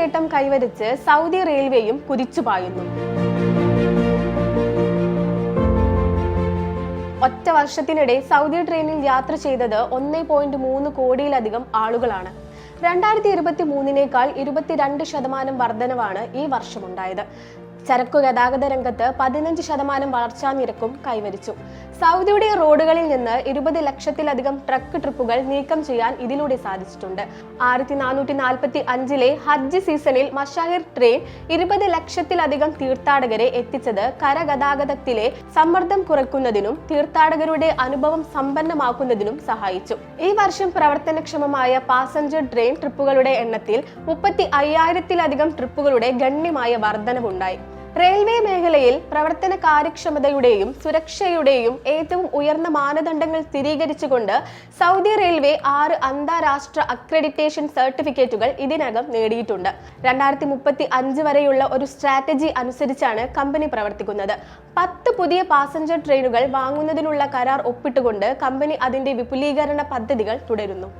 നേട്ടം കൈവരിച്ച് സൗദി റെയിൽവേയും കുതിച്ചുപായുന്നു ഒറ്റ വർഷത്തിനിടെ സൗദി ട്രെയിനിൽ യാത്ര ചെയ്തത് ഒന്നേ പോയിന്റ് മൂന്ന് കോടിയിലധികം ആളുകളാണ്. രണ്ടായിരത്തി ഇരുപത്തി മൂന്നിനേക്കാൾ ഇരുപത്തിരണ്ട് ശതമാനം വർധനവാണ് ഈ വർഷമുണ്ടായത്. ചരക്കു ഗതാഗത രംഗത്ത് പതിനഞ്ച് ശതമാനം വളർച്ചാ നിരക്കും കൈവരിച്ചു. സൗദിയുടെ റോഡുകളിൽ നിന്ന് ഇരുപത് ലക്ഷത്തിലധികം ട്രക്ക് ട്രിപ്പുകൾ നീക്കം ചെയ്യാൻ ഇതിലൂടെ സാധിച്ചിട്ടുണ്ട്. ആയിരത്തി നാനൂറ്റി നാൽപ്പത്തി അഞ്ചിലെ ഹജ്ജ് സീസണിൽ മഷാഹിർ ട്രെയിൻ ഇരുപത് ലക്ഷത്തിലധികം തീർത്ഥാടകരെ എത്തിച്ചത് കരഗതാഗതത്തിലെ സമ്മർദ്ദം കുറയ്ക്കുന്നതിനും തീർത്ഥാടകരുടെ അനുഭവം സമ്പന്നമാക്കുന്നതിനും സഹായിച്ചു. ഈ വർഷം പ്രവർത്തനക്ഷമമായ പാസഞ്ചർ ട്രെയിൻ ട്രിപ്പുകളുടെ എണ്ണത്തിൽ മുപ്പത്തി അയ്യായിരത്തിലധികം ട്രിപ്പുകളുടെ ഗണ്യമായ വർധനവുണ്ടായി. റെയിൽവേ മേഖലയിൽ പ്രവർത്തന കാര്യക്ഷമതയുടെയും സുരക്ഷയുടെയും ഏറ്റവും ഉയർന്ന മാനദണ്ഡങ്ങൾ സ്ഥിരീകരിച്ചുകൊണ്ട് സൗദി റെയിൽവേ ആറ് അന്താരാഷ്ട്ര അക്രഡിറ്റേഷൻ സർട്ടിഫിക്കറ്റുകൾ ഇതിനകം നേടിയിട്ടുണ്ട്. രണ്ടായിരത്തി മുപ്പത്തി അഞ്ച് വരെയുള്ള ഒരു സ്ട്രാറ്റജി അനുസരിച്ചാണ് കമ്പനി പ്രവർത്തിക്കുന്നത്. പത്ത് പുതിയ പാസഞ്ചർ ട്രെയിനുകൾ വാങ്ങുന്നതിനുള്ള കരാർ ഒപ്പിട്ടുകൊണ്ട് കമ്പനി അതിന്റെ വിപുലീകരണ പദ്ധതികൾ തുടരുന്നു.